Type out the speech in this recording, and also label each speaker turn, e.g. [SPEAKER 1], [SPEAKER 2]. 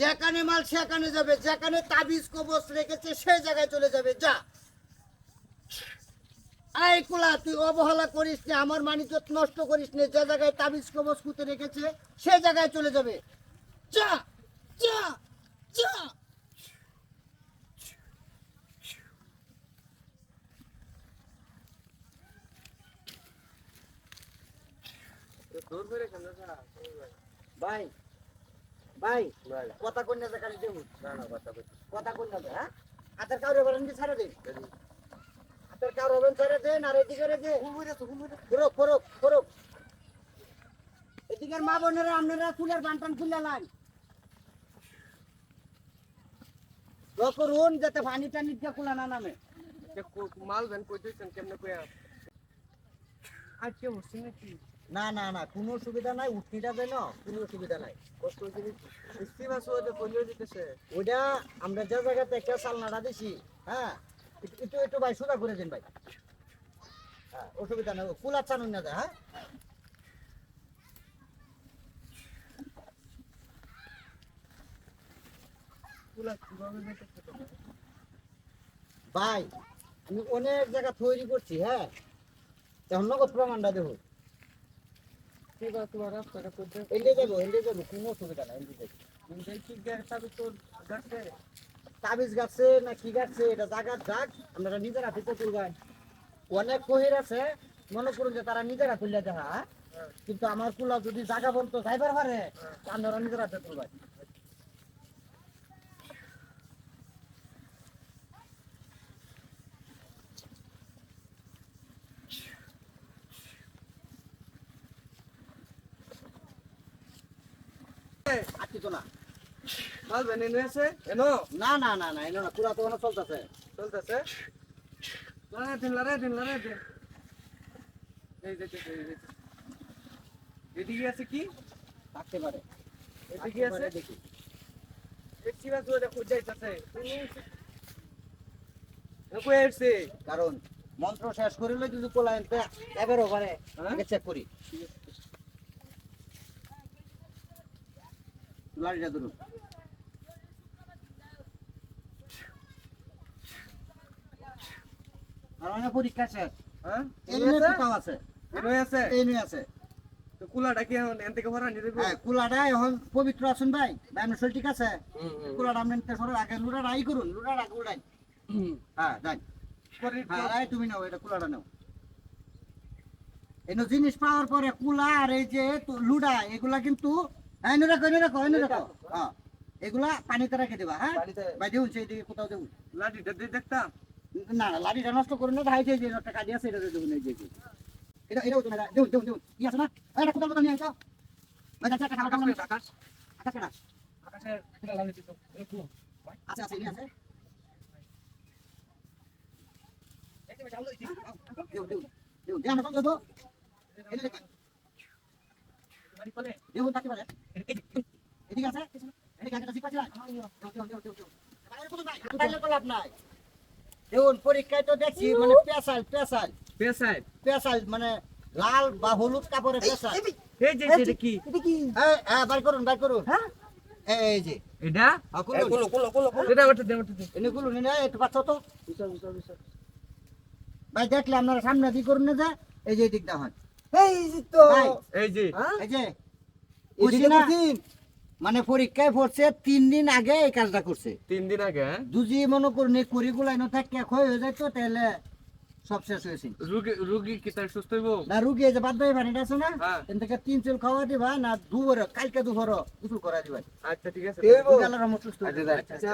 [SPEAKER 1] যেখানে মাল সেখানে যাবে, যেখানে তাবিজ কবচ রেখেছে, সেই জায়গায় চলে যাবে, যা। এই কুলা, তুই অবহেলা করিস না, আমার মানিজ্য নষ্ট করিস না, যে জায়গায় তাবিজ কবচ কুতে রেখেছে সেই জায়গায় চলে যাবে। যা যা
[SPEAKER 2] দূর করে কেন যা
[SPEAKER 1] ভাই ভাই কথা কন্যা দেখালি দেবো।
[SPEAKER 2] না না কথা
[SPEAKER 1] কন্যা দে হ্যাঁ? হাতের কাউরে বলেন কি ছাড়ে দে হাতের কাউরে হবেন ছাড়ে দেন আর এদিকে রে দে ফরক ফরক ফরক এদিকের মা বোনেরা আপনারা চুলের বান্টান খুলে লান করুন যাতে পানি টানি দিয়ে খোলা না নামে।
[SPEAKER 2] মাল ভ্যান কই দিছেন কেমনে কইয়া? আজকে হচ্ছে নাকি?
[SPEAKER 1] না না না কোনো সুবিধা নাই উঠনিটা দেন কোনো সুবিধা নাই।
[SPEAKER 2] কষ্ট বৃষ্টি মাছ ওদের বলে দিতেছে।
[SPEAKER 1] ওইটা আমরা যে জায়গাতে একটা চালনাটা দিছি হ্যাঁ একটু- একটু ভাই সোজা করে দিন ভাই। হ্যাঁ অসুবিধা নাই কুলার চানুন না যায় হ্যাঁ। ভাই আমি অনেক জায়গা তৈরি করছি হ্যাঁ। তখন নগদ প্রমাণটা দেবো
[SPEAKER 2] তোমার
[SPEAKER 1] যাব অসুবিধা
[SPEAKER 2] তোর
[SPEAKER 1] না কি এটা আমরা নিজের হাতে অনেক কহির আছে মনে করুন যে তারা নিজের হাতে দেখা? কিন্তু আমার কুলা যদি জাগা বলতো যাইবার পারে আমরা নিজের হাতে তুলবেন কারণ মন্ত্র শেষ করিলে যদি কোলাইন এবারও পারে চেক করি লাড়িটা ধরুন। আর অনেক পরীক্ষা শেষ
[SPEAKER 2] হ্যাঁ?
[SPEAKER 1] আছে।
[SPEAKER 2] আছে
[SPEAKER 1] আছে।
[SPEAKER 2] তো কুলাটা কি এখন এন থেকে ভরা নিয়ে
[SPEAKER 1] হ্যাঁ কুলাটা এখন পবিত্র আছেন ভাই ভাই ঠিক আছে? কুলাটা আপনি নিতে সরো আগে লুড়াটা আই করুন লুড়াটা আগে উড়াই হ্যাঁ যাই হ্যাঁ তুমি নাও এটা কুলাটা নাও। জিনিস পাওয়ার পরে কুলা আর এই যে লুডা এগুলা কিন্তু হ্যাঁ এনে রাখো এনে রাখো এনে রাখো। হ্যাঁ এগুলা পানিতে রেখে দেবা হ্যাঁ। ভাই দেউন সেই দিকে কোথাও দেউন
[SPEAKER 2] লাঠিটা দিয়ে দেখতাম।
[SPEAKER 1] না না লাড়িটা নষ্ট করুন না ভাই যে যে একটা কাজে আছে এটা দেউন এই যে। এটা এটাও তুমি দেউন দেউন দেউন কি আছে না? এটা কোথাও কোথাও নিয়ে আসো ভাই একটা খাবার খাবার
[SPEAKER 2] আকাশ।
[SPEAKER 1] আকাশ কেনা
[SPEAKER 2] আকাশের কুলা লাগাই দিত একটু
[SPEAKER 1] আছে আছে এনে আছে দেউন দেউন দেউন দেউন আমরা তো এনে দেখো
[SPEAKER 2] বাড়ি কোলে
[SPEAKER 1] দেউন থাকতে পারে এদিকে আছে। এদিকে আছে সিপাচি দেউন দেউন দেউন দেউন বাইরে কোনো নাই তাইলে তো লাভ নাই দেউন পরীক্ষায় তো দেখছি মানে পেশাল পেশাল।
[SPEAKER 2] পেশায়
[SPEAKER 1] পেশাল মানে লাল বা হলুদ কাপড়ে পেশাল।
[SPEAKER 2] এই যে এটা কি?
[SPEAKER 1] হ্যাঁ হ্যাঁ করুন করুন। হ্যাঁ? এই যে।
[SPEAKER 2] এটা?
[SPEAKER 1] খুলুন।
[SPEAKER 2] এটা ওটা দে ওটা দে।
[SPEAKER 1] এনে খুলুন এনে একটু পাচ্ছ তো? ভাই দেখলে আপনারা সামনে দিয়ে করুন না যে এই যে দিকটা হয়
[SPEAKER 3] এই তো
[SPEAKER 2] এই যে।
[SPEAKER 1] এই যে
[SPEAKER 3] এদিকে
[SPEAKER 1] বুঝি না?
[SPEAKER 3] দিন
[SPEAKER 1] মানে পরীক্ষায় পড়ছে তিন দিন আগে এই কাজটা করছে।
[SPEAKER 2] তিন দিন আগে হ্যাঁ?
[SPEAKER 1] যদি মনে করুন এই করিগুলো এনে থাকে ক্ষয় হয়ে যায় তো তাহলে সব শেষ হয়েছে।
[SPEAKER 2] রুগী রুগী কি তাই সুস্থ হইব?
[SPEAKER 1] না রুগী এই যে বাদ পানিটা আছে না
[SPEAKER 2] হ্যাঁ।
[SPEAKER 1] থেকে তিন চুল খাওয়া দিবা না দুপুর কালকে দুপুর গোসল করা দিবা।
[SPEAKER 2] আচ্ছা ঠিক আছে।
[SPEAKER 3] দেবো।
[SPEAKER 1] আল্লাহর রহমত সুস্থ
[SPEAKER 2] আচ্ছা।